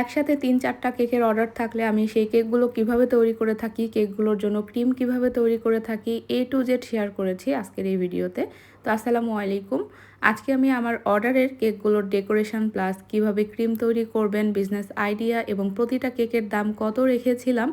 একসাথে তিন চারটা কেকের অর্ডার থাকলে আমি সেই কেকগুলো কীভাবে তৈরি করে থাকি, কেকগুলোর জন্য ক্রিম কীভাবে তৈরি করে থাকি এ টু জেড শেয়ার করেছি আজকের এই ভিডিওতে। তো আসসালামু আলাইকুম। আজকে আমি আমার অর্ডারের কেকগুলোর ডেকোরেশন প্লাস কীভাবে ক্রিম তৈরি করবেন, বিজনেস আইডিয়া এবং প্রতিটা কেকের দাম কত রেখেছিলাম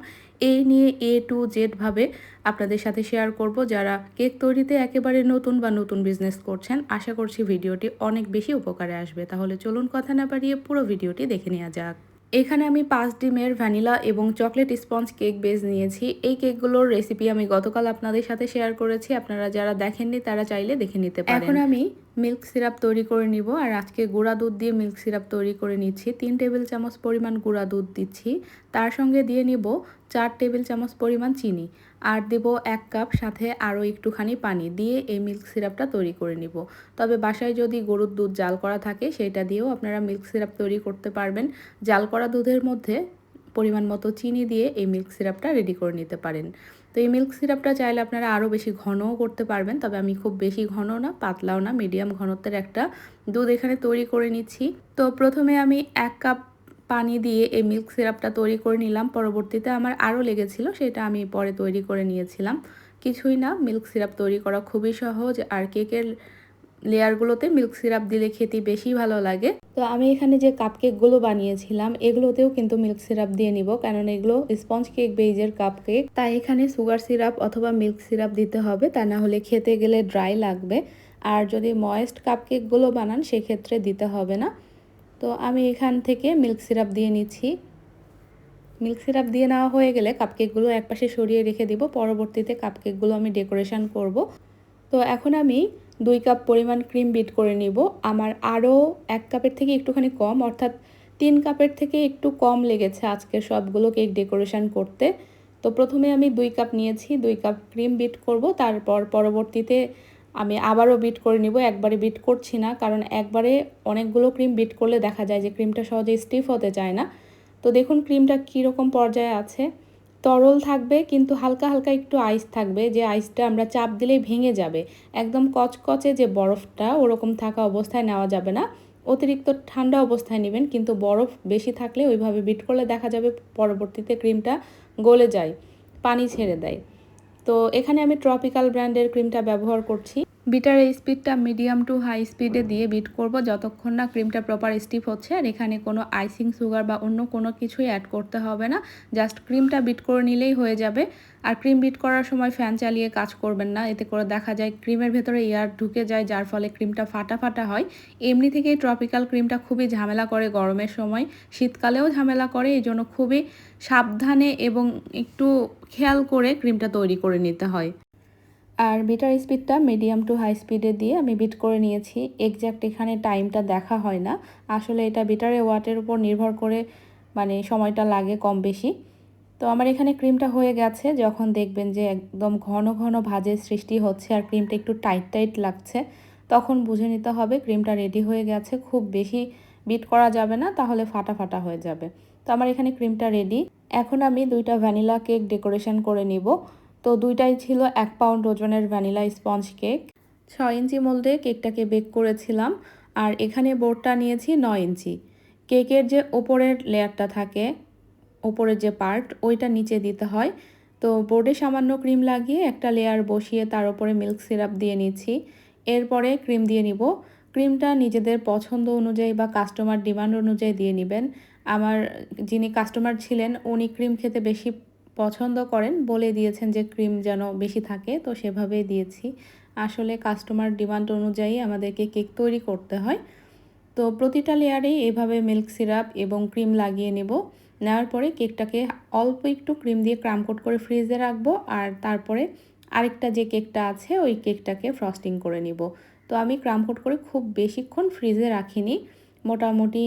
এই নিয়ে এ টু জেডভাবে আপনাদের সাথে শেয়ার করব। যারা কেক তৈরিতে একেবারে নতুন বা নতুন বিজনেস করছেন, আশা করছি ভিডিওটি অনেক বেশি উপকারে আসবে। তাহলে চলুন কথা না বাড়িয়ে পুরো ভিডিওটি দেখে নেওয়া যাক। এখানে আমি পাঁচ ডিমের ভ্যানিলা এবং চকলেট স্পঞ্জ কেক বেস নিয়েছি। এই কেকগুলোর রেসিপি আমি গতকাল আপনাদের সাথে শেয়ার করেছি। আপনারা যারা দেখেননি, তারা চাইলে দেখে নিতে পারেন। এখন আমি মিল্ক সিরাপ তৈরি করে নিব আর আজকে গুঁড়া দুধ দিয়ে মিল্ক সিরাপ তৈরি করে নিচ্ছি। তিন টেবিল চামচ পরিমাণ গুঁড়া দুধ দিচ্ছি। তার সঙ্গে দিয়ে নিব চার টেবিল চামচ পরিমাণ চিনি। আর দেব এক কাপ সাথে আরও একটুখানি পানি দিয়ে এই মিল্ক সিরাপটা তৈরি করে নিব। তবে বাসায় যদি গরুর দুধ জাল করা থাকে, সেটা দিয়েও আপনারা মিল্ক সিরাপ তৈরি করতে পারবেন। জাল করা দুধের মধ্যে পরিমাণ মতো চিনি দিয়ে এই মিল্ক সিরাপটা রেডি করে নিতে পারেন। তো এই মিল্ক সিরাপটা চাইলে আপনারা আরও বেশি ঘনও করতে পারবেন, তবে আমি খুব বেশি ঘন না, পাতলাও না মিডিয়াম ঘনত্বের একটা দুধ এখানে তৈরি করে নিচ্ছি। তো প্রথমে আমি এক কাপ পানি দিয়ে এই মিল্ক সিরাপটা তৈরি করে নিলাম। পরবর্তীতে আমার আরও লেগেছিল, সেটা আমি পরে তৈরি করে নিয়েছিলাম। কিছুই না মিল্ক সিরাপ তৈরি করা খুবই সহজ আর কেকের লেয়ারগুলোতে মিল্ক সিরাপ দিলে খেতে বেশি ভালো লাগে। তো আমি এখানে যে কাপকেকগুলো বানিয়েছিলাম, এগুলোতেও কিন্তু মিল্ক সিরাপ দিয়ে নিব, কারণ এগুলো স্পঞ্জ কেক বেইজের কাপকেক তাই এখানে সুগার সিরাপ অথবা মিল্ক সিরাপ দিতে হবে, তা না হলে খেতে গেলে ড্রাই লাগবে। আর যদি ময়েস্ট কাপকেকগুলো বানান, সেক্ষেত্রে দিতে হবে না। তো আমি এখান থেকে মিল্ক সিরাপ দিয়ে নিচ্ছি। মিল্ক সিরাপ দিয়ে নেওয়া হয়ে গেলে কাপকেকগুলো একপাশে সরিয়ে রেখে দিব। পরবর্তীতে কাপকেকগুলো আমি ডেকোরেশন করব। তো এখন আমি দুই কাপ পরিমাণ ক্রিম বিট করে নিব। আমার আরও এক কাপের থেকে একটুখানি কম, অর্থাৎ তিন কাপের থেকে একটু কম লেগেছে আজকে সবগুলো কেক ডেকোরেশন করতে। তো প্রথমে আমি দুই কাপ নিয়েছি, দুই কাপ ক্রিম বিট করব। তারপর পরবর্তীতে আমি আবারও বিট করে নিব, একবারে বিট করছি না, কারণ একবারে অনেকগুলো ক্রিম বিট করলে দেখা যায় যে ক্রিমটা সহজে স্টিফ হতে চায় না। তো দেখুন ক্রিমটা কীরকম পর্যায়ে আছে। তরল থাকবে, কিন্তু হালকা হালকা একটু আইস থাকবে, যে আইসটা আমরা চাপ দিলেই ভেঙে যাবে। একদম কচকচে যে বরফটা, ওরকম থাকা অবস্থায় নেওয়া যাবে না। অতিরিক্ত ঠান্ডা অবস্থায় নেবেন, কিন্তু বরফ বেশি থাকলে ওইভাবে বিট করলে দেখা যাবে পরবর্তীতে ক্রিমটা গলে যায়, পানি ছেড়ে দেয়। তো এখানে আমি ট্রপিক্যাল ব্র্যান্ডের ক্রিমটা ব্যবহার করছি। বিটার এই স্পিডটা মিডিয়াম টু হাই স্পিডে দিয়ে বিট করব যতক্ষণ না ক্রিমটা প্রপার স্টিপ হচ্ছে। আর এখানে কোনো আইসিং সুগার বা অন্য কোনো কিছুই অ্যাড করতে হবে না। জাস্ট ক্রিমটা বিট করে নিলেই হয়ে যাবে। আর ক্রিম বিট করার সময় ফ্যান চালিয়ে কাজ করবেন না। এতে করে দেখা যায় ক্রিমের ভেতরে এয়ার ঢুকে যায়, যার ফলে ক্রিমটা ফাটা ফাটা হয়। এমনি থেকেই ট্রপিক্যাল ক্রিমটা খুবই ঝামেলা করে গরমের সময়। শীতকালেও ঝামেলা করে এই জন্য খুবই সাবধানে এবং একটু খেয়াল করে ক্রিমটা তৈরি করে নিতে হয়। আর বিটার স্পিডটা মিডিয়াম টু হাই স্পিডে দিয়ে আমি বিট করে নিয়েছি। এক্স্যাক্ট এখানে টাইমটা দেখা হয় না। আসলে এটা বিটারে ওয়াটের উপর নির্ভর করে মানে সময়টা লাগে কম বেশি। তো আমার এখানে ক্রিমটা হয়ে গেছে। যখন দেখবেন যে একদম ঘন ঘন ভাজের সৃষ্টি হচ্ছে আর ক্রিমটা একটু টাইট টাইট লাগছে, তখন বুঝে নিতে হবে ক্রিমটা রেডি হয়ে গেছে। খুব বেশি বিট করা যাবে না, তাহলে ফাটা ফাটা হয়ে যাবে। তো আমার এখানে ক্রিমটা রেডি এখন আমি দুইটা ভ্যানিলা কেক ডেকোরেশন করে নিব। তো দুইটাই ছিল এক পাউন্ড ওজনের ভ্যানিলা স্পঞ্জ কেক। ছয় ইঞ্চি মোল্ডে কেকটাকে বেক করেছিলাম, আর এখানে বোর্ডটা নিয়েছি নয় ইঞ্চি। কেকের যে ওপরের লেয়ারটা থাকে, ওপরের যে পার্ট, ওইটা নিচে দিতে হয়। তো বোর্ডে সামান্য ক্রিম লাগিয়ে একটা লেয়ার বসিয়ে তার উপরে মিল্ক সিরাপ দিয়ে নিচ্ছি। এরপরে ক্রিম দিয়ে নিব। ক্রিমটা নিজেদের পছন্দ অনুযায়ী বা কাস্টমার ডিমান্ড অনুযায়ী দিয়ে নেবেন। আমার যিনি কাস্টমার ছিলেন, উনি ক্রিম খেতে বেশি পছন্দ করেন বলে দিয়েছেন যে ক্রিম যেন বেশি থাকে, তো সেভাবেই দিয়েছি। আসলে কাস্টমার ডিমান্ড অনুযায়ী আমাদেরকে কেক তৈরি করতে হয়। তো প্রতিটা লেয়ারেই এভাবে মিল্ক সিরাপ এবং ক্রিম লাগিয়ে নেব। নেওয়ার পরে কেকটাকে অল্প একটু ক্রিম দিয়ে ক্রামকোট করে ফ্রিজে রাখব আর তারপরে আরেকটা যে কেকটা আছে, ওই কেকটাকে ফ্রস্টিং করে নিব। তো আমি ক্রামকোট করে খুব বেশিক্ষণ ফ্রিজে রাখিনি। মোটামুটি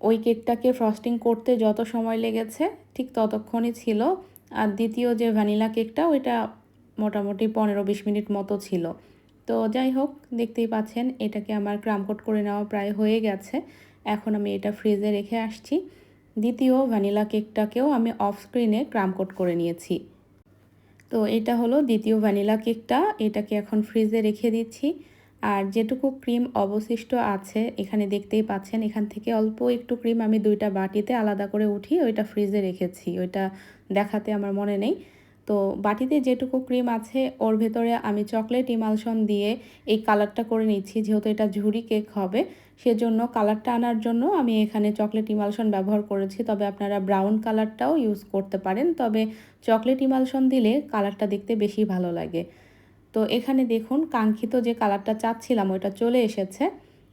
ওই কেকটাকে ফ্রস্টিং করতে যত সময় লেগেছে, ঠিক ততক্ষণই ছিল। আর দ্বিতীয় যে ভ্যানিলা কেকটা, ওইটা মোটামুটি পনেরো বিশ মিনিট মতো ছিল। তো যাই হোক, দেখতেই পাচ্ছেন, এটাকে আমার ক্রামকোট করে নেওয়া প্রায় হয়ে গেছে। এখন আমি এটা ফ্রিজে রেখে আসছি। দ্বিতীয় ভ্যানিলা কেকটাকেও আমি অফ স্ক্রিনে ক্রামকোট করে নিয়েছি। তো এটা হলো দ্বিতীয় ভ্যানিলা কেকটা, এটাকে এখন ফ্রিজে রেখে দিচ্ছি। আর যেটুকু ক্রিম অবশিষ্ট আছে, এখানে দেখতেই পাচ্ছেন, এখান থেকে অল্প একটু ক্রিম আমি দুইটা বাটিতে আলাদা করে উঠিয়ে ওইটা ফ্রিজে রেখেছি। ওইটা দেখাতে আমার মনে নেই। তো বাটিতে যেটুকু ক্রিম আছে, ওর ভেতরে আমি চকলেট ইমালশন দিয়ে এই কালারটা করে নিচ্ছি, যেহেতু এটা ঝুরি কেক হবে। সেজন্য কালারটা আনার জন্য আমি এখানে চকলেট ইমালশন ব্যবহার করেছি। তবে আপনারা ব্রাউন কালারটাও ইউজ করতে পারেন। তবে চকলেট ইমালশন দিলে কালারটা দেখতে বেশি ভালো লাগে। তো এখানে দেখুন, কাঙ্ক্ষিত যে কালারটা চাচ্ছিলাম ওইটা চলে এসেছে।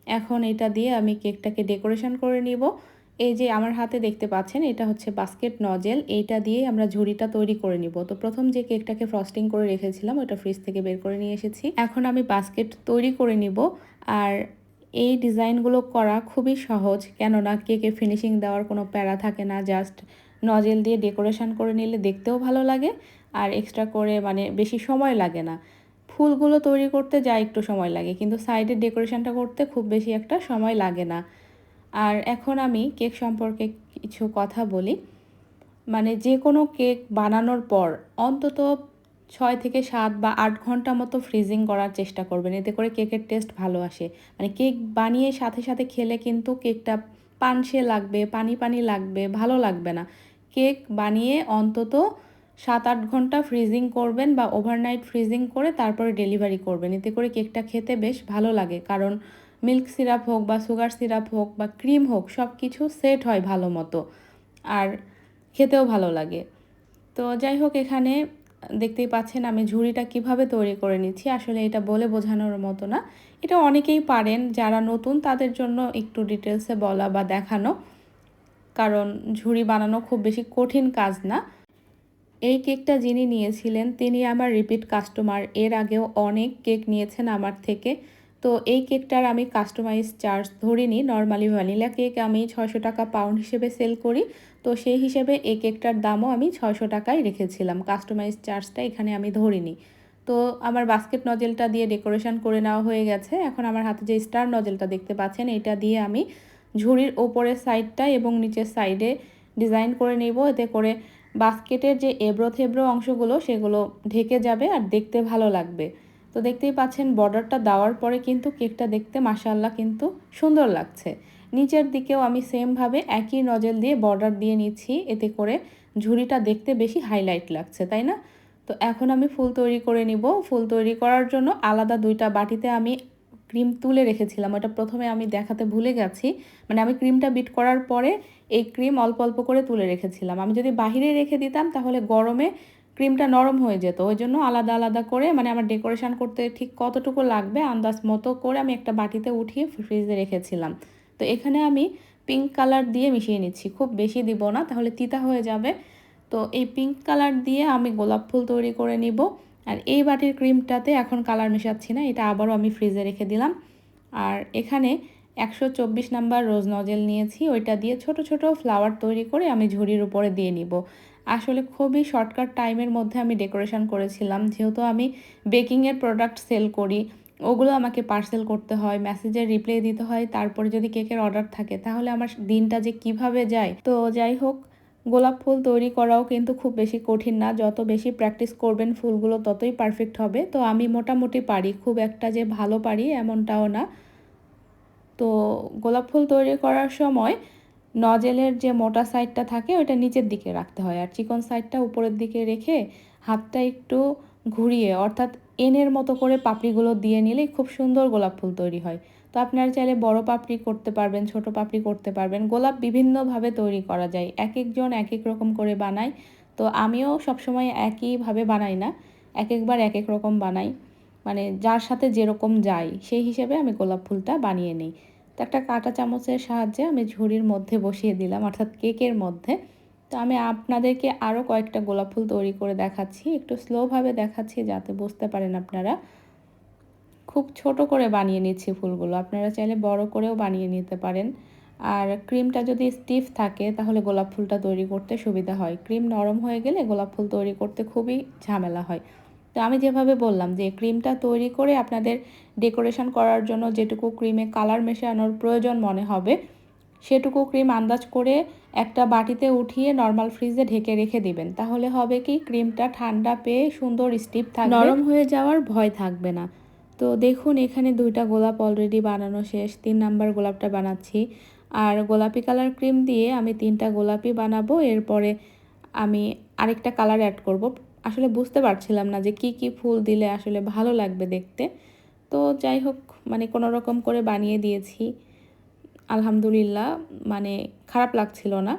এখন এটা দিয়ে আমি কেকটাকে ডেকোরেশন করে নিব। এই যে আমার হাতে দেখতে পাচ্ছেন, এটা হচ্ছে বাস্কেট নজেল এইটা দিয়ে আমরা ঝুড়িটা তৈরি করে নিব। তো প্রথম যে কেকটাকে ফ্রস্টিং করে রেখেছিলাম, ওটা ফ্রিজ থেকে বের করে নিয়ে এসেছি। এখন আমি বাস্কেট তৈরি করে নিব। আর এই ডিজাইনগুলো করা খুবই সহজ, কেননা কেকে ফিনিশিং দেওয়ার কোনো প্যারা থাকে না। জাস্ট নজেল দিয়ে ডেকোরেশন করে নিলে দেখতেও ভালো লাগে, আর এক্সট্রা করে মানে বেশি সময় লাগে না। ফুলগুলো তৈরি করতে যা একটু সময় লাগে, কিন্তু সাইডের ডেকোরেশনটা করতে খুব বেশি একটা সময় লাগে না। আর এখন আমি কেক সম্পর্কে কিছু কথা বলি। মানে যে কোনো কেক বানানোর পর অন্তত ছয় থেকে সাত বা আট ঘণ্টা মতো ফ্রিজিং করার চেষ্টা করবেন। এতে করে কেকের টেস্ট ভালো আসে। মানে কেক বানিয়ে সাথে সাথে খেলে কিন্তু কেকটা পানসে লাগবে, পানি পানি লাগবে, ভালো লাগবে না। কেক বানিয়ে অন্তত সাত আট ঘণ্টা ফ্রিজিং করবেন বা ওভারনাইট ফ্রিজিং করে তারপরে ডেলিভারি করবেন। এতে করে কেকটা খেতে বেশ ভালো লাগে। কারণ মিল্ক সিরাপ হোক বা সুগার সিরাপ হোক বা ক্রিম হোক সব কিছু সেট হয় ভালো মতো আর খেতেও ভালো লাগে। তো যাই হোক, এখানে দেখতেই পাচ্ছেন আমি ঝুড়িটা কীভাবে তৈরি করে নিচ্ছি। আসলে এটা বলে বোঝানোর মতো না। এটা অনেকেই পারেন, যারা নতুন তাদের জন্য একটু ডিটেলসে বলা বা দেখানো। কারণ ঝুড়ি বানানো খুব বেশি কঠিন কাজ না। এই কেকটা যিনি নিয়েছিলেন, তিনি আমার রিপিট কাস্টমার। এর আগেও অনেক কেক নিয়েছেন আমার থেকে। তো এই কেকটার আমি কাস্টমাইজ চার্জ ধরিনি। নর্মালি ভ্যানিলা কেক আমি ছয়শো টাকা পাউন্ড হিসেবে সেল করি। তো সেই হিসেবে এই কেকটার দামও আমি ছয়শো টাকায় রেখেছিলাম। কাস্টমাইজ চার্জটা এখানে আমি ধরিনি। তো আমার বাস্কেট নজেলটা দিয়ে ডেকোরেশন করে নেওয়া হয়ে গেছে। এখন আমার হাতে যে স্টার নজেলটা দেখতে পাচ্ছেন, এটা দিয়ে আমি ঝুড়ির ওপরের সাইডটা এবং নিচের সাইডে ডিজাইন করে নেব। এতে করে বাস্কেটের যে এবড়ো থেবড়ো অংশগুলো, সেগুলো ঢেকে যাবে আর দেখতে ভালো লাগবে। তো দেখতেই পাচ্ছেন বর্ডারটা দেওয়ার পরে কিন্তু কেকটা দেখতে মাসাল্লাহ কিন্তু সুন্দর লাগছে। নিচের দিকেও আমি সেমভাবে একই নজেল দিয়ে বর্ডার দিয়ে নিচ্ছি, এতে করে ঝুড়িটা দেখতে বেশি হাইলাইট লাগছে, তাই না? তো এখন আমি ফুল তৈরি করে নিব। ফুল তৈরি করার জন্য আলাদা দুইটা বাটিতে আমি ক্রিম তুলে রেখেছিলাম। ওটা প্রথমে আমি দেখাতে ভুলে গেছি। মানে আমি ক্রিমটা বিট করার পরে এই ক্রিম অল্প অল্প করে তুলে রেখেছিলাম। আমি যদি বাহিরে রেখে দিতাম তাহলে গরমে ক্রিমটা নরম হয়ে যেত। ওই জন্য আলাদা আলাদা করে মানে আমার ডেকোরেশন করতে ঠিক কতটুকু লাগবে আন্দাজ মতো করে আমি একটা বাটিতে উঠিয়ে ফ্রিজে রেখেছিলাম। তো এখানে আমি পিঙ্ক কালার দিয়ে মিশিয়ে নিচ্ছি। খুব বেশি দিব না, তাহলে তিতা হয়ে যাবে। তো এই পিঙ্ক কালার দিয়ে আমি গোলাপ ফুল তৈরি করে নিব। আর এই বাটির ক্রিমটাতে এখন কালার মেশাচ্ছি না, এটা আবারও আমি ফ্রিজে রেখে দিলাম। আর এখানে একশো চব্বিশ নাম্বার রোজ নজেল নিয়েছি। ওইটা দিয়ে ছোট ছোট ফ্লাওয়ার তৈরি করে আমি ঝুড়ির উপরে দিয়ে নিব। আসলে খুবই শর্টকাট টাইমের মধ্যে আমি ডেকোরেশন করেছিলাম। যেহেতু আমি বেকিংয়ের প্রোডাক্ট সেল করি, ওগুলো আমাকে পার্সেল করতে হয় মেসেজের রিপ্লাই দিতে হয়, তারপরে যদি কেকের অর্ডার থাকে, তাহলে আমার দিনটা যে কীভাবে যায়। তো যাই হোক, গোলাপ ফুল তৈরি করাও কিন্তু খুব বেশি কঠিন না। যত বেশি প্র্যাকটিস করবেন ফুলগুলো, ততই পারফেক্ট হবে। তো আমি মোটামুটি পারি, খুব একটা যে ভালো পারি এমনটাও না। তো গোলাপ ফুল তৈরি করার সময় নজেলের যে মোটা সাইডটা থাকে, ওইটা নিচের দিকে রাখতে হয়। আর চিকন সাইডটা উপরের দিকে রেখে হাতটা একটু ঘুরিয়ে, অর্থাৎ এনের মতো করে পাপড়িগুলো দিয়ে নিলেই খুব সুন্দর গোলাপ ফুল তৈরি হয়। তো আপনারা চাইলে বড় পাপড়ি করতে পারবেন, ছোট পাপড়ি করতে পারবেন। গোলাপ বিভিন্নভাবে তৈরি করা যায়। এক একজন এক এক রকম করে বানায়। তো আমিও সবসময় একইভাবে বানাই না। এক একবার এক এক রকম বানাই। মানে যার সাথে যেরকম যায়, সেই হিসেবে আমি গোলাপ ফুলটা বানিয়ে নিই। তো একটা কাঁটা চামচের সাহায্যে আমি ঝুড়ির মধ্যে বসিয়ে দিলাম, অর্থাৎ কেকের মধ্যে। তো আমি আপনাদেরকে আরও কয়েকটা গোলাপ ফুল তৈরি করে দেখাচ্ছি, একটু স্লোভাবে দেখাচ্ছি যাতে বুঝতে পারেন আপনারা। খুব ছোট করে বানিয়ে নিচ্ছি ফুলগুলো, আপনারা চাইলে বড় করেও বানিয়ে নিতে পারেন। আর ক্রিমটা যদি স্টিফ থাকে, তাহলে গোলাপ ফুলটা তৈরি করতে সুবিধা হয়। ক্রিম নরম হয়ে গেলে গোলাপ ফুল তৈরি করতে খুবই ঝামেলা হয়। তো আমি যেভাবে বললাম যে ক্রিমটা তৈরি করে আপনাদের ডেকোরেশন করার জন্য যেটুকু ক্রিমে কালার মেশানোর প্রয়োজন মনে হবে, সেটুকু ক্রিম আন্দাজ করে একটা বাটিতে উঠিয়ে নর্মাল ফ্রিজে ঢেকে রেখে দিবেন। তাহলে হবে কি ক্রিমটা ঠান্ডা পেয়ে সুন্দর স্টিপ থাকবে। নরম হয়ে যাওয়ার ভয় থাকবে না। তো দেখুন এখানে দুইটা গোলাপ অলরেডি বানানো শেষ, তিন নাম্বার গোলাপটা বানাচ্ছি। আর গোলাপি কালার ক্রিম দিয়ে আমি তিনটা গোলাপি বানাবো। এরপরে আমি আরেকটা কালার অ্যাড করব। আসলে বুঝতে পারছিলাম না যে কি কি ফুল দিলে আসলে ভালো লাগবে দেখতে। তো যাই হোক মানে কোনো রকম করে বানিয়ে দিয়েছি। আলহামদুলিল্লাহ মানে খারাপ লাগছিল না।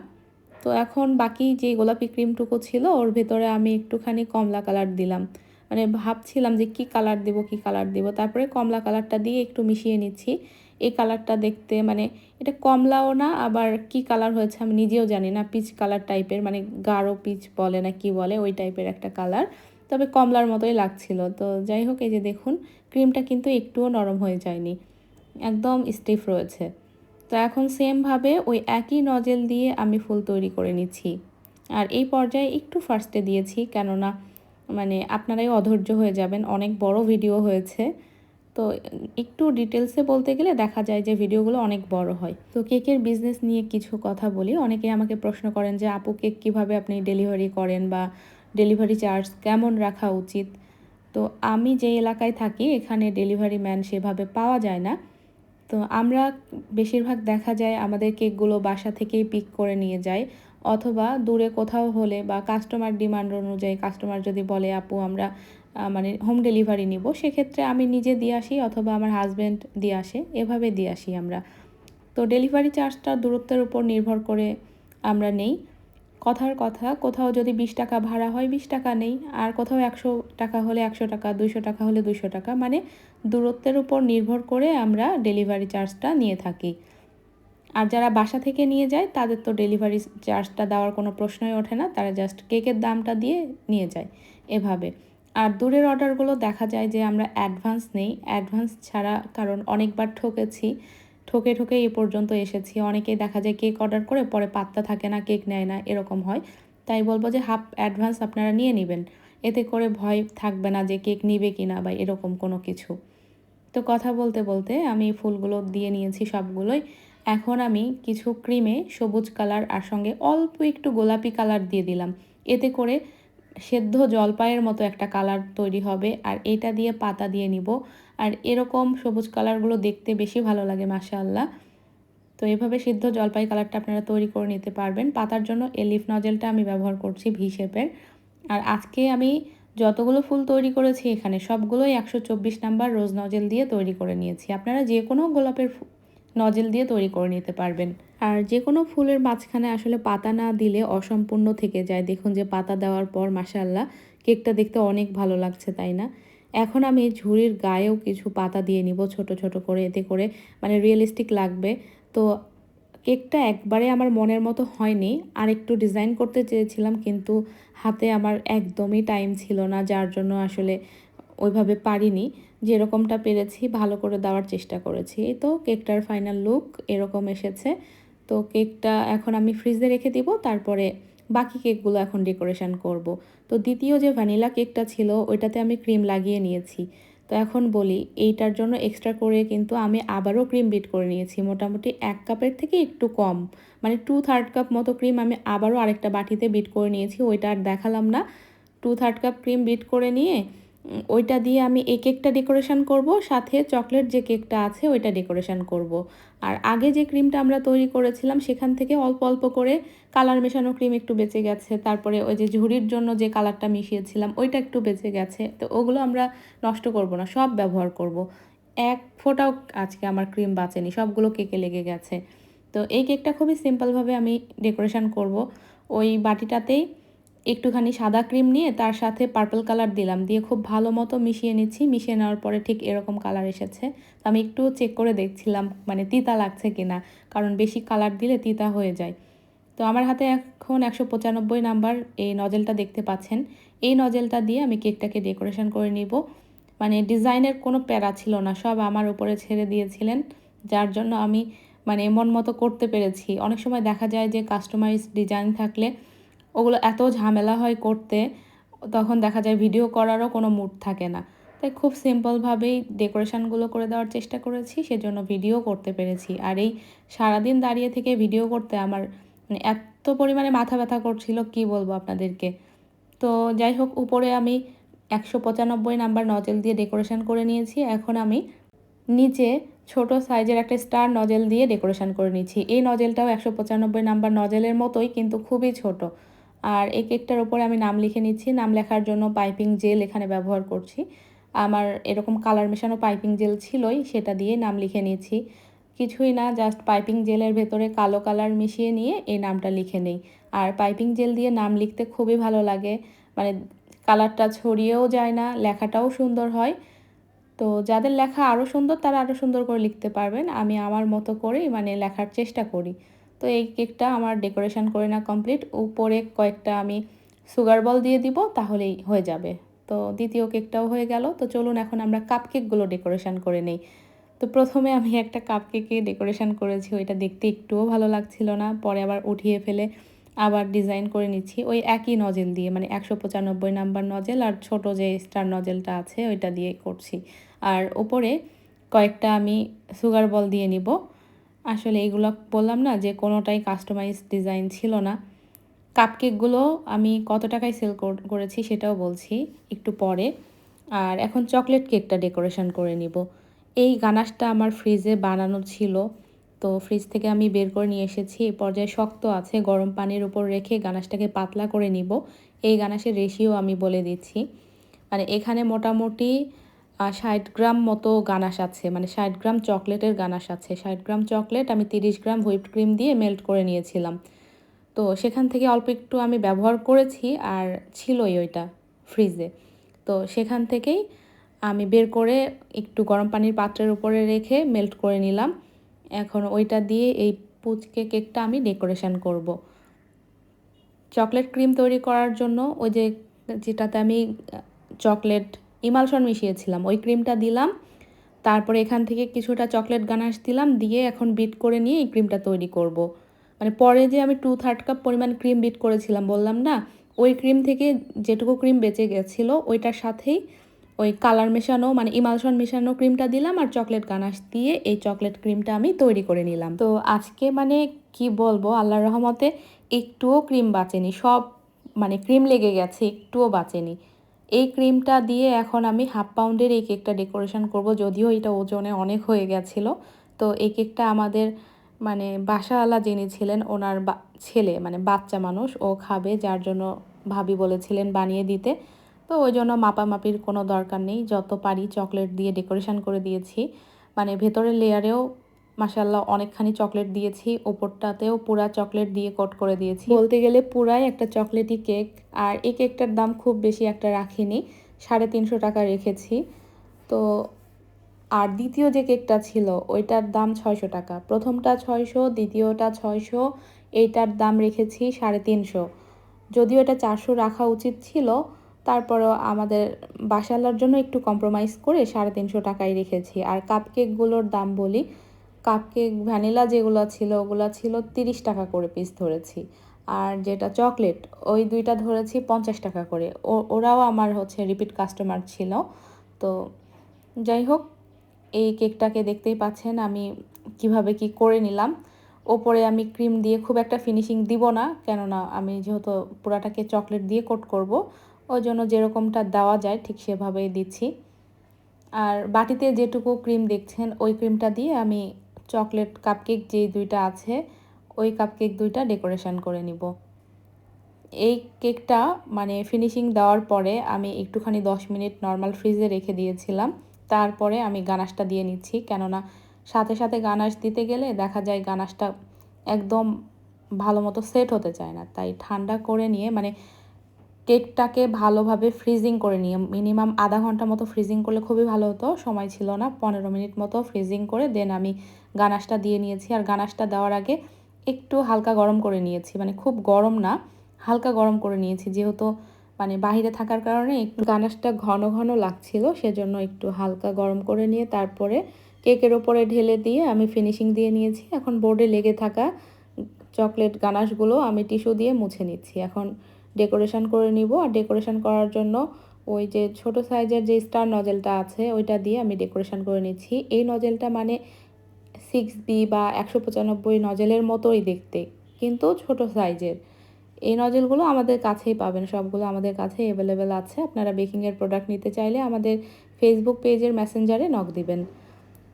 তো এখন বাকি যে গোলাপি ক্রিমটুকু ছিল, ওর ভেতরে আমি একটুখানি কমলা কালার দিলাম। মানে ভাবছিলাম যে কি কালার দেব, কি কালার দেব। তারপরে কমলা কালারটা দিয়ে একটু মিশিয়ে নিচ্ছি। এই কালারটা দেখতে মানে এটা কমলাও না, আবার কি কালার হয়েছে আমি নিজেও জানি না পিচ কালার টাইপের মানে গাঢ় পিচ বলে না কি বলে, ওই টাইপের একটা কালার তবে কমলার মতোই লাগছিল। তো যাই হোক, এই যে দেখুন ক্রিমটা কিন্তু একটুও নরম হয়ে যায়নি, একদম স্টিফ রয়েছে। তো এখন সেমভাবে ওই একই নজেল দিয়ে আমি ফুল তৈরি করে নিচ্ছি। আর এই পর্যায়ে একটু ফার্স্টে দিয়েছি, কেননা মানে আপনারাই অধৈর্য হয়ে যাবেন, অনেক বড় ভিডিও হয়েছে। তো একটু ডিটেলসে বলতে গেলে দেখা যায় যে ভিডিওগুলো অনেক বড় হয়। তো কেকের বিজনেস নিয়ে কিছু কথা বলি। অনেকে আমাকে প্রশ্ন করেন যে, আপু, কেক কীভাবে আপনি ডেলিভারি করেন বা ডেলিভারি চার্জ কেমন রাখা উচিত? তো আমি যে এলাকায় থাকি, এখানে ডেলিভারি ম্যান সেভাবে পাওয়া যায় না। তো আমরা বেশিরভাগ দেখা যায় আমাদের কেকগুলো বাসা থেকেই পিক করে নিয়ে যায় অথবা দূরে কোথাও হলে বা কাস্টমার ডিমান্ড অনুযায়ী কাস্টমার যদি বলে, আপু, আমরা মানে হোম ডেলিভারি নিব। সেক্ষেত্রে আমি নিজে দিয়ে আসি অথবা আমার হাজব্যান্ড দিয়ে আসে। এভাবে দিয়ে আসি আমরা। তো ডেলিভারি চার্জটা দূরত্বের উপর নির্ভর করে আমরা নেই। কথার কথা, কোথাও যদি বিশ টাকা ভাড়া হয়, বিশ টাকা নেই। আর কোথাও একশো টাকা হলে একশো টাকা, দুইশো টাকা হলে দুইশো টাকা। মানে দূরত্বের উপর নির্ভর করে আমরা ডেলিভারি চার্জটা নিয়ে থাকি। আর যারা বাসা থেকে নিয়ে যায়, তাদের তো ডেলিভারি চার্জটা দেওয়ার কোনো প্রশ্নই ওঠে না। তারা জাস্ট কেকের দামটা দিয়ে নিয়ে যায় এভাবে। আর দূরের অর্ডারগুলো দেখা যায় যে আমরা অ্যাডভান্স নেই। অ্যাডভান্স ছাড়া কারণ অনেকবার ঠকেছি। ঠকে ঠকে এ পর্যন্ত এসেছি। অনেকেই দেখা যায় কেক অর্ডার করে পরে পাত্তা থাকে না কেক নেয় না, এরকম হয়। তাই বলব যে হাফ অ্যাডভান্স আপনারা নিয়ে নেবেন। এতে করে ভয় থাকবে না যে কেক নিবে কি না বা এরকম কোনো কিছু। তো কথা বলতে বলতে আমি ফুলগুলো দিয়ে নিয়েছি সবগুলোই। এখন আমি কিছু ক্রিমে সবুজ কালার আর সঙ্গে অল্প একটু গোলাপি কালার দিয়ে দিলাম। এতে করে সেদ্ধ জলপাইয়ের মতো একটা কালার তৈরি হবে, আর এটা দিয়ে পাতা দিয়ে নিব। আর এরকম সবুজ কালারগুলো দেখতে বেশি ভালো লাগে, মাশাআল্লাহ। তো এভাবে সিদ্ধ জলপাই কালারটা আপনারা তৈরি করে নিতে পারবেন। পাতার জন্য এলিফ নজেলটা আমি ব্যবহার করছি ভি শেপের। আর আজকে আমি যতগুলো ফুল তৈরি করেছি এখানে, সবগুলোই একশো চব্বিশ নাম্বার রোজ নজেল দিয়ে তৈরি করে নিয়েছি। আপনারা যে কোনো গোলাপের নজেল দিয়ে তৈরি করে নিতে পারবেন। আর যে কোনো ফুলের মাঝখানে আসলে পাতা না দিলে অসম্পূর্ণ থেকে যায়। দেখুন যে পাতা দেওয়ার পর মাসাল্লাহ কেকটা দেখতে অনেক ভালো লাগছে, তাই না? এখন আমি ঝুড়ির গায়েও কিছু পাতা দিয়ে নিব ছোট ছোট করে। এতে করে মানে রিয়েলিস্টিক লাগবে। তো কেকটা একবারে আমার মনের মতো হয়নি। আর একটু ডিজাইন করতে চেয়েছিলাম, কিন্তু হাতে আমার একদমই টাইম ছিল না, যার জন্য আসলে ওইভাবে পারিনি। যেরকমটা পেরেছি, ভালো করে দেওয়ার চেষ্টা করেছি। তো, কেকটার ফাইনাল লুক এরকম এসেছে। তো কেকটা এখন আমি ফ্রিজে রেখে দিব, তারপরে বাকি কেকগুলো এখন ডেকোরেশন করব। তো দ্বিতীয় যে ভ্যানিলা কেকটা ছিল, ওইটাতে আমি ক্রিম লাগিয়ে নিয়েছি। তো এখন বলি, এইটার জন্য এক্সট্রা করে কিন্তু আমি আবারও ক্রিম বিট করে নিয়েছি, মোটামুটি এক কাপের থেকে একটু কম। মানে টু থার্ড কাপ মতো ক্রিম আমি আবারও আরেকটা বাটিতে বিট করে নিয়েছি, ওইটা আর দেখালাম না। Two third cup cream beat করে নিয়ে ওইটা দিয়ে আমি এই কেকটা ডেকোরেশন করব, সাথে চকলেট যে কেকটা আছে ওইটা ডেকোরেশন করব। আর আগে যে ক্রিমটা আমরা তৈরি করেছিলাম সেখান থেকে অল্প অল্প করে কালার মেশানো ক্রিম একটু বেঁচে গেছে, তারপরে ওই যে ঝুড়ির জন্য যে কালারটা মিশিয়েছিলাম ওইটা একটু বেঁচে গেছে তো ওগুলো আমরা নষ্ট করব না, সব ব্যবহার করব। এক ফোটাও আজকে আমার ক্রিম বাঁচেনি, সবগুলো কেকে লেগে গেছে তো এই কেকটা খুবই সিম্পলভাবে আমি ডেকোরেশন করব ওই বাটিটাতেই একটুখানি সাদা ক্রিম নিয়ে তার সাথে পার্পল কালার দিলাম। দিয়ে খুব ভালো মতো মিশিয়ে নিচ্ছি। মিশিয়ে নেওয়ার পরে ঠিক এরকম কালার এসেছে। তো আমি একটু চেক করে দেখছিলাম মানে তিতা লাগছে কিনা। কারণ বেশি কালার দিলে তিতা হয়ে যায়। তো আমার হাতে এখন একশো পঁচানব্বই নাম্বার এই নজেলটা দেখতে পাচ্ছেন। এই নজেলটা দিয়ে আমি কেকটাকে ডেকোরেশন করে নিব। মানে ডিজাইনের কোনো প্যারা ছিল না। সব আমার উপরে ছেড়ে দিয়েছিলেন। যার জন্য আমি মানে মন মতো করতে পেরেছি। অনেক সময় দেখা যায় যে কাস্টমাইজ ডিজাইন থাকলে ওগুলো এত ঝামেলা হয় করতে, তখন দেখা যায় ভিডিও করারও কোনো মুড থাকে না। তাই খুব সিম্পলভাবেই ডেকোরেশনগুলো করে দেওয়ার চেষ্টা করেছি, সেজন্য ভিডিও করতে পেরেছি। আর এই সারাদিন দাঁড়িয়ে থেকে ভিডিও করতে আমার মানে এত পরিমাণে মাথা ব্যথা করছিল, কি বলব আপনাদেরকে? তো যাই হোক, উপরে আমি একশো পঁচানব্বই নাম্বার নজেল দিয়ে ডেকোরেশন করে নিয়েছি। এখন আমি নিচে ছোট সাইজের একটা স্টার নজেল দিয়ে ডেকোরেশন করে নিচ্ছি। এই নজেলটাও একশো পঁচানব্বই নাম্বার নজেলের মতোই, কিন্তু খুবই ছোট। আর এই কেকটার ওপরে আমি নাম লিখে নিচ্ছি। নাম লেখার জন্য পাইপিং জেল এখানে ব্যবহার করছি। আমার এরকম কালার মেশানো পাইপিং জেল ছিলই, সেটা দিয়ে নাম লিখে নিয়েছি কিছুই না, জাস্ট পাইপিং জেলের ভেতরে কালো কালার মিশিয়ে নিয়ে এই নামটা লিখে নেই। আর পাইপিং জেল দিয়ে নাম লিখতে খুবই ভালো লাগে। মানে কালারটা ছড়িয়েও যায় না, লেখাটাও সুন্দর হয়। তো যাদের লেখা আরও সুন্দর, তারা আরও সুন্দর করে লিখতে পারবেন। আমি আমার মতো করেই মানে লেখার চেষ্টা করি। তো এই কেকটা আমার ডেকোরেশন করে না কমপ্লিট। উপরে কয়েকটা আমি সুগার বল দিয়ে দিব, তাহলেই হয়ে যাবে। তো দ্বিতীয় কেকটাও হয়ে গেল। তো চলুন এখন আমরা কাপ কেকগুলো ডেকোরেশন করে নেই। তো প্রথমে আমি একটা কাপ কেকে ডেকোরেশন করেছি, ওইটা দেখতে একটুও ভালো লাগছিল না। পরে আবার উঠিয়ে ফেলে আবার ডিজাইন করে নিচ্ছি। ওই একই নজেল দিয়ে মানে একশো পঁচানব্বই নাম্বার নজেল আর ছোট যে স্টার নজেলটা আছে, ওইটা দিয়ে করছি। আর ওপরে কয়েকটা আমি সুগার বল দিয়ে নিব। আসলে এইগুলো বললাম না যে কোনোটাই কাস্টমাইজ ডিজাইন ছিল না। কাপকেকগুলো আমি কত টাকায় সেল করেছি সেটাও বলছি একটু পরে। আর এখন চকলেট কেকটা ডেকোরেশন করে নিব। এই গানাশটা আমার ফ্রিজে বানানো ছিল। তো ফ্রিজ থেকে আমি বের করে নিয়ে এসেছি। এই পর্যায়ে শক্ত আছে, গরম পানির উপর রেখে গানাশটাকে পাতলা করে নিব। এই গানাশের রেশিও আমি বলে দিচ্ছি। মানে এখানে মোটামুটি ষাট গ্রাম মতো গানাশ আছে। মানে ষাট গ্রাম চকলেটের গানাশ আছে। ষাট গ্রাম চকলেট আমি তিরিশ গ্রাম হুইপড ক্রিম দিয়ে মেল্ট করে নিয়েছিলাম। তো সেখান থেকে অল্প একটু আমি ব্যবহার করেছি আর ছিলই ওইটা ফ্রিজে। তো সেখান থেকেই আমি বের করে একটু গরম পানির পাত্রের উপরে রেখে মেল্ট করে নিলাম। এখন ওইটা দিয়ে এই পুচকে কেকটা আমি ডেকোরেশন করব। চকলেট ক্রিম তৈরি করার জন্য ওই যে যেটাতে আমি চকলেট ইমালশন মিশিয়েছিলাম। ওই ক্রিমটা দিলাম, তারপরে এখান থেকে কিছুটা চকলেট গানাশ দিলাম, দিয়ে এখন বিট করে নিয়ে এই ক্রিমটা তৈরি করব। মানে পরে যে আমি টু থার্ড কাপ পরিমাণ ক্রিম বিট করেছিলাম, বললাম না, ওই ক্রিম থেকে যেটুকু ক্রিম বেঁচে গেছিল, ওইটার সাথেই ওই কালার মেশানো মানে ইমালশন মেশানো ক্রিমটা দিলাম আর চকলেট গানাশ দিয়ে এই চকলেট ক্রিমটা আমি তৈরি করে নিলাম। তো আজকে মানে কি বলব, আল্লাহর রহমতে একটুও ক্রিম বাঁচেনি, সব মানে ক্রিম লেগে গেছে, একটুও বাঁচেনি। এই ক্রিমটা দিয়ে এখন আমি হাফ পাউন্ডের এই কেকটা ডেকোরেশন করব, যদিও এটা ওজনে অনেক হয়ে গেছিল। তো এই কেকটা আমাদের মানে বাসাওয়ালা যিনি ছিলেন, ওনার ছেলে মানে বাচ্চা মানুষ, ও খাবে, যার জন্য ভাবি বলেছিলেন বানিয়ে দিতে। তো ওই জন্য মাপামাপির কোনো দরকার নেই, যত পারি চকলেট দিয়ে ডেকোরেশন করে দিয়েছি। মানে ভেতরের লেয়ারেও মাসাল্লাহ অনেকখানি চকলেট দিয়েছি। ওপরটাতেও পুরা চকলেট দিয়ে কোট করে দিয়েছি। বলতে গেলে পুরাই একটা চকলেটি কেক আর এই কেকটার দাম খুব বেশি একটা রাখিনি। সাড়ে তিনশো টাকা রেখেছি। তো, আর দ্বিতীয় যে কেকটা ছিল, ওইটার দাম ছয়শো টাকা। প্রথমটা ছয়শো, দ্বিতীয়টা ছয়শো, এইটার দাম রেখেছি সাড়ে তিনশো। যদিও এটা চারশো রাখা উচিত ছিল, তারপরও আমাদের বাসালার জন্য একটু কম্প্রোমাইজ করে সাড়ে তিনশো টাকায় রেখেছি। আর কাপকেকগুলোর দাম বলি কাপকেক ভ্যানিলা যেগুলো ছিল, ওগুলো ছিল তিরিশ টাকা করে পিস ধরেছি। আর যেটা চকলেট ওই দুইটা ধরেছি পঞ্চাশ টাকা করে। ওরাও আমার হচ্ছে রিপিট কাস্টমার ছিল। তো যাই হোক, এই কেকটাকে দেখতেই পাচ্ছেন আমি কীভাবে কি করে নিলাম। ওপরে আমি ক্রিম দিয়ে খুব একটা ফিনিশিং দিব না, কেননা আমি যেহেতু পুরাটাকে চকলেট দিয়ে কোট করব, ওই জন্য যেরকমটা দেওয়া যায় ঠিক সেভাবেই দিচ্ছি। আর বাটিতে যেটুকু ক্রিম দেখছেন, ওই ক্রিমটা দিয়ে আমি চকলেট কাপকেক যে দুইটা আছে, ওই কাপকেক দুইটা ডেকোরেশন করে নিব। এই কেকটা মানে ফিনিশিং দেওয়ার পরে আমি একটুখানি দশ মিনিট নর্মাল ফ্রিজে রেখে দিয়েছিলাম। তারপরে আমি গানাশটা দিয়ে নিচ্ছি, কেননা সাথে সাথে গানাশ দিতে গেলে দেখা যায় গানাশটা একদম ভালো মতো সেট হতে চায় না। তাই ঠান্ডা করে নিয়ে মানে কেকটাকে ভালোভাবে ফ্রিজিং করে নিয়ে মিনিমাম আধা ঘণ্টা মতো ফ্রিজিং করলে খুবই ভালো হতো, সময় ছিল না, পনেরো মিনিট মতো ফ্রিজিং করে দেন আমি গানাশটা দিয়ে নিয়েছি, আর গানাশটা দেওয়ার আগে একটু হালকা গরম করে নিয়েছি মানে খুব গরম না, হালকা গরম করে নিয়েছি, যেহেতু মানে বাহিরে থাকার কারণে একটু গানাশটা ঘন ঘন লাগছিল, সেজন্য একটু হালকা গরম করে নিয়ে তারপরে কেকের ওপরে ঢেলে দিয়ে আমি ফিনিশিং দিয়ে নিয়েছি, এখন বোর্ডে লেগে থাকা চকলেট গানাশগুলো আমি টিস্যু দিয়ে মুছে নিচ্ছি, এখন ডেকোরেশন করে নিব। আর ডেকোরেশন করার জন্য ওই যে ছোট সাইজের যে স্টার নজেলটা আছে, ওইটা দিয়ে আমি ডেকোরেশন করে নিচ্ছি। এই নজেলটা মানে সিক্স বি বা একশো পঁচানব্বই নজেলের মতোই দেখতে, কিন্তু ছোট সাইজের। এই নজেলগুলো আমাদের কাছেই পাবেন, সবগুলো আমাদের কাছে অ্যাভেলেবেল আছে। আপনারা বেকিংয়ের প্রোডাক্ট নিতে চাইলে আমাদের ফেসবুক পেজের মেসেঞ্জারে নক দিবেন।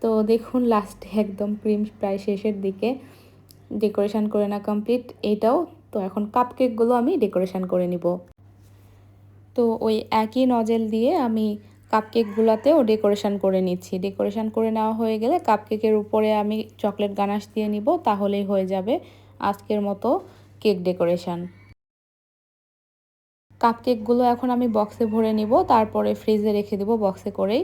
তো দেখুন লাস্টে একদম ক্রিম প্রায় শেষের দিকে। ডেকোরেশন করে না কমপ্লিট এটাও তো এখন কাপকেকগুলো আমি ডেকোরেশন করে নিব। তো ওই একই নজেল দিয়ে আমি কাপকেকগুলোতেও ডেকোরেশন করে নিচ্ছি। ডেকোরেশন করে নেওয়া হয়ে গেলে কাপকেকের উপরে আমি চকলেট গানাশ দিয়ে নিব, তাহলেই হয়ে যাবে আজকের মতো কেক ডেকোরেশন কাপকেকগুলো এখন আমি বক্সে ভরে নিব, তারপরে ফ্রিজে রেখে দেবো বক্সে করেই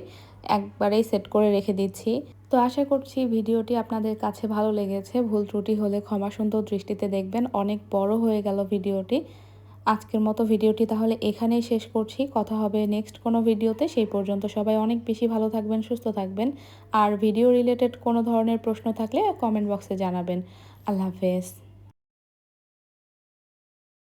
একবারেই সেট করে রেখে দিচ্ছি। তো আশা করছি ভিডিওটি আপনাদের কাছে ভালো লেগেছে। ভুল ত্রুটি হলে ক্ষমা সুন্দর দৃষ্টিতে দেখবেন। অনেক বড় হয়ে গেল ভিডিওটি। আজকের মতো ভিডিওটি তাহলে এখানেই শেষ করছি। কথা হবে নেক্সট কোনো ভিডিওতে। সেই পর্যন্ত সবাই অনেক বেশি ভালো থাকবেন, সুস্থ থাকবেন। আর ভিডিও রিলেটেড কোনো ধরনের প্রশ্ন থাকলে কমেন্ট বক্সে জানাবেন। আল্লাহ হাফেজ।